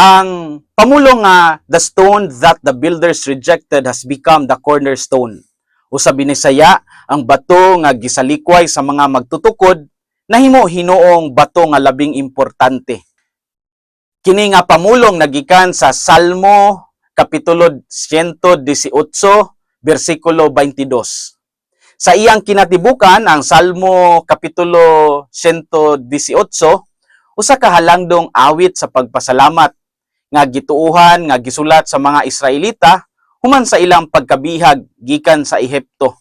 Ang pamulong nga the stone that the builders rejected has become the cornerstone. Usa binisaya ang bato nga gisalikway sa mga magtutukod nahimo hinuong bato nga labing importante. Kini nga pamulong nagikan sa Salmo kapitulo 118 bersikulo 22. Sa iyang kinatibukan ang Salmo kapitulo 118 usa ka halangdong awit sa pagpasalamat nga gituuhan nga gisulat sa mga Israelita human sa ilang pagkabihag gikan sa Ehipto.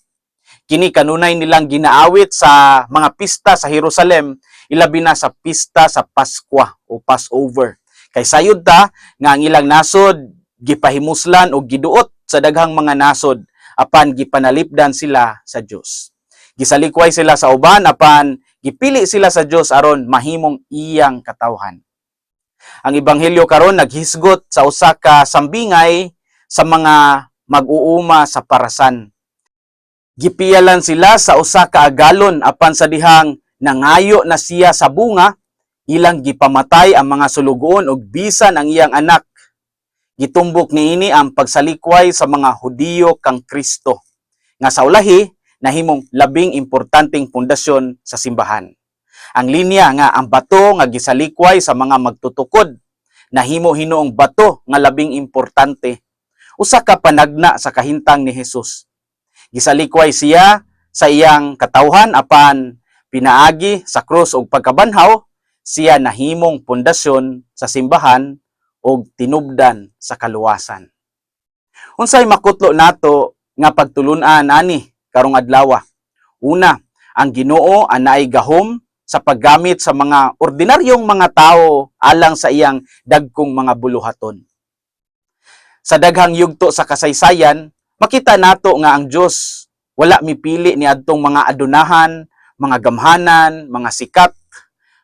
Kini kanunay nilang ginaawit sa mga pista sa Jerusalem, ilabi na sa pista sa Paskwa o Passover. Kay sayod ta nga ang ilang nasod gipahimuslan o giduot sa daghang mga nasod apan gipanalipdan sila sa Dios. Gisalikway sila sa uban apan gipili sila sa Dios aron mahimong iyang katawhan. Ang ebanghelyo karon naghisgot sa usa ka sambingay sa mga mag-uuma sa parasan. Gipiyalan sila sa usa ka agalon apan sa dihang nangayo na siya sa bunga, ilang gipamatay ang mga sulugoon ug bisan ang iyang anak. Gitumbok niini ang pagsalikway sa mga Hudiyo kang Kristo nga sa ulahi nahimong labing importanteng pundasyon sa simbahan. Ang linya nga ang bato nga gisalikway sa mga magtutukod nahimo hinuong bato nga labing importante usa ka panagna sa kahintang ni Hesus. Gisalikway siya sa iyang katawhan apan pinaagi sa krus ug pagkabanhaw siya nahimong pundasyon sa simbahan ug tinubdan sa kaluwasan. Unsay makutlo nato nga pagtulun-an ani karong adlaw? Una, ang Ginoo anay gahom sa paggamit sa mga ordinaryong mga tao alang sa iyang dagkong mga buluhaton. Sa daghang yugto sa kasaysayan, makita nato nga ang Dios wala mipili ni adtong mga adunahan, mga gamhanan, mga sikat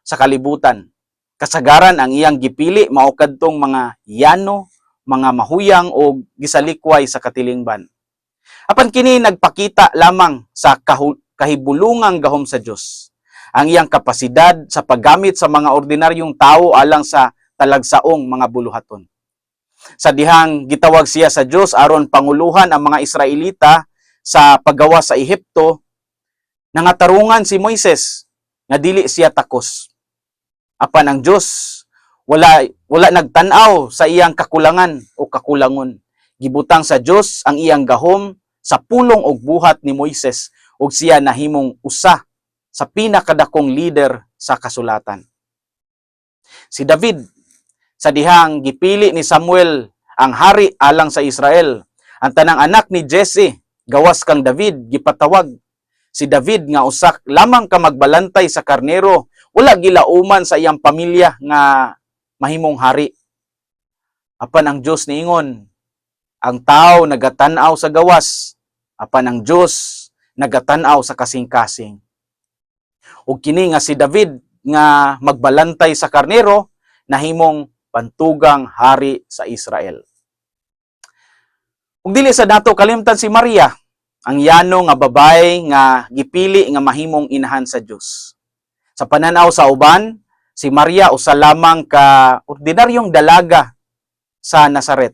sa kalibutan. Kasagaran ang iyang gipili mao kadtong mga yano, mga mahuyang o gisalikway sa katilingban. Apan kini nagpakita lamang sa kahibulungang gahom sa Dios. Ang iyang kapasidad sa paggamit sa mga ordinaryong tao alang sa talagsaong mga buluhaton. Sa dihang gitawag siya sa Dios aron panguluhan ang mga Israelita sa paggawa sa Ehipto, nangatarungan si Moises nga dili siya takos. Apan ang Dios wala wala nagtan-aw sa iyang kakulangan o kakulangon. Gibutang sa Dios ang iyang gahom sa pulong og buhat ni Moises ug siya nahimong usa sa pinakadakong leader sa kasulatan. Si David sa dihang gipili ni Samuel ang hari alang sa Israel. Ang tanang anak ni Jesse, gawas kang David, gipatawag. Si David nga usak lamang ka magbalantay sa karnero, wala gilauman sa iyang pamilya nga mahimong hari. Apan ang Dios niingon, ang tao nagatanaw sa gawas, apan ang Dios nagatanaw sa kasing-kasing. Ug kini nga si David nga magbalantay sa karnero nahimong pantugang hari sa Israel. Ug dili sa dato kalimtan si Maria, ang yano nga babae nga gipili nga mahimong inahan sa Dios. Sa pananaw sa uban, si Maria usa lamang ka ordinaryong dalaga sa Nazaret.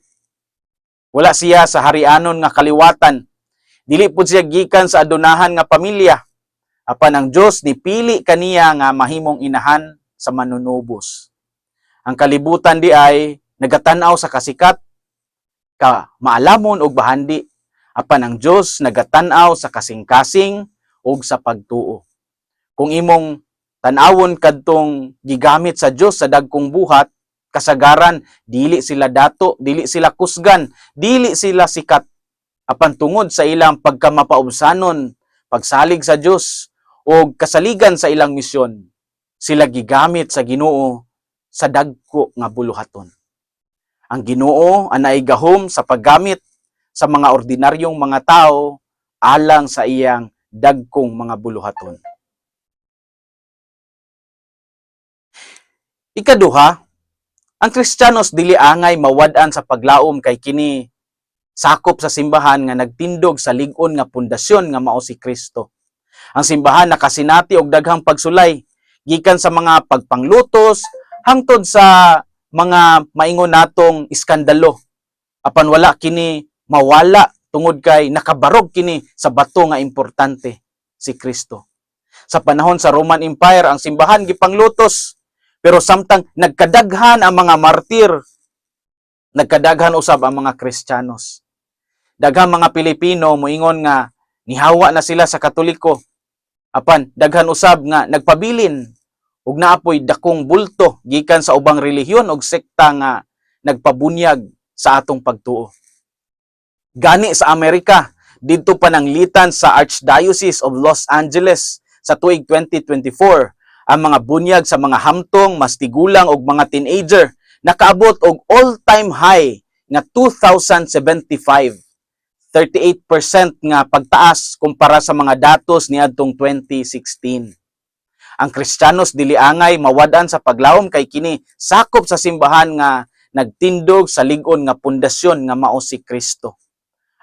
Wala siya sa harianon nga kaliwatan. Dili pud siya gikan sa adunahan nga pamilya. Apan ang Dios nipili kaniya nga mahimong inahan sa manunubos. Ang kalibutan di ay nagatan-aw sa kasikat, ka maalamon og bahandi. Apan ang Dios nagatan-aw sa kasing-kasing ug sa pagtuo. Kung imong tan-awon kadtong gigamit sa Dios sa dagkong buhat, kasagaran dili sila dato, dili sila kusgan, dili sila sikat. Apan tungod sa ilang pagkamapaubsanon, pagsalig sa Dios o kasaligan sa ilang misyon, sila gigamit sa Ginoo sa dagko nga buluhaton. Ang Ginoo anay gahom sa paggamit sa mga ordinaryong mga tao alang sa iyang dagkong mga buluhaton. Ikaduha, ang Kristiyanos dili angay mawad-an sa paglaom kay kini sakop sa simbahan nga nagtindog sa lig-on nga pundasyon nga mao si Kristo. Ang simbahan nakasinati og daghang pagsulay gikan sa mga pagpanglutos hangtod sa mga maingon natong iskandalo apan wala kini mawala tungod kay nakabarog kini sa bato nga importante si Kristo. Sa panahon sa Roman Empire ang simbahan gipanglutos pero samtang nagkadaghan ang mga martir nagkadaghan usab ang mga Kristiyanos. Daghang mga Pilipino moingon nga nihawa na sila sa Katoliko. Apan daghan usab nga nagpabilin ug naapoy dakong bulto gikan sa ubang relihiyon ug sekta nga nagpabunyag sa atong pagtuo. Gani sa Amerika, didto pananglitan sa Archdiocese of Los Angeles sa tuig 2024 ang mga bunyag sa mga hamtong, mastigulang ug mga teenager nakaabot og all-time high nga 2075. 38% nga pagtaas kumpara sa mga datos niadtong 2016. Ang Kristiyanos dili angay mawadan sa paglawom kay kini sakop sa simbahan nga nagtindog sa lig-on nga pundasyon nga mao si Kristo.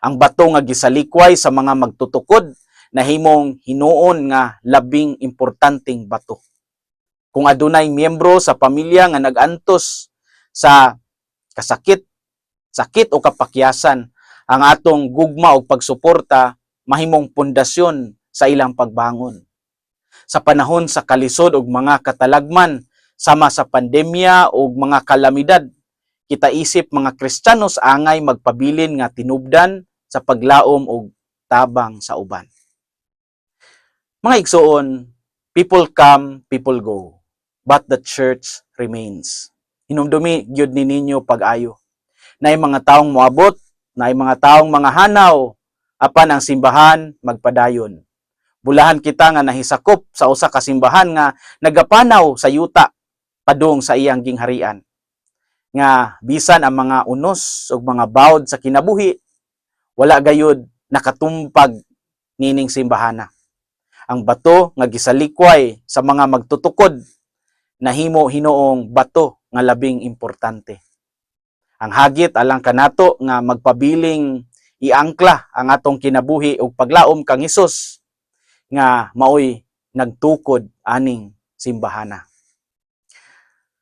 Ang bato nga gisalikway sa mga magtutukod nahimong hinuon nga labing importanteng bato. Kung adunay miyembro sa pamilya nga nagantos sa kasakit, sakit o kapakyasan, ang atong gugma o pagsuporta mahimong pundasyon sa ilang pagbangon. Sa panahon sa kalisod ug mga katalagman, sama sa pandemya ug mga kalamidad, kita isip mga Kristiyanos angay magpabilin nga tinubdan sa paglaom og tabang sa uban. Mga igsoon, people come, people go, but the church remains. Hinumdumi gyud ni ninyo pag-ayo. Nay mga taong moabot, nay mga taong mga hanaw, apan ang simbahan magpadayon. Bulahan kita nga nahisakop sa usa ka simbahan nga nagapanaw sa yuta padung sa iyang gingharian. Nga bisan ang mga unos ug mga bawd sa kinabuhi wala gayud nakatumpag nining simbahana. Ang bato nga gisalikway sa mga magtutukod nahimo hinoong bato nga labing importante. Ang hagit alang kanato nga magpabiling iangkla ang atong kinabuhi ug paglaom kang Hesus nga maoy nagtukod aning simbahana.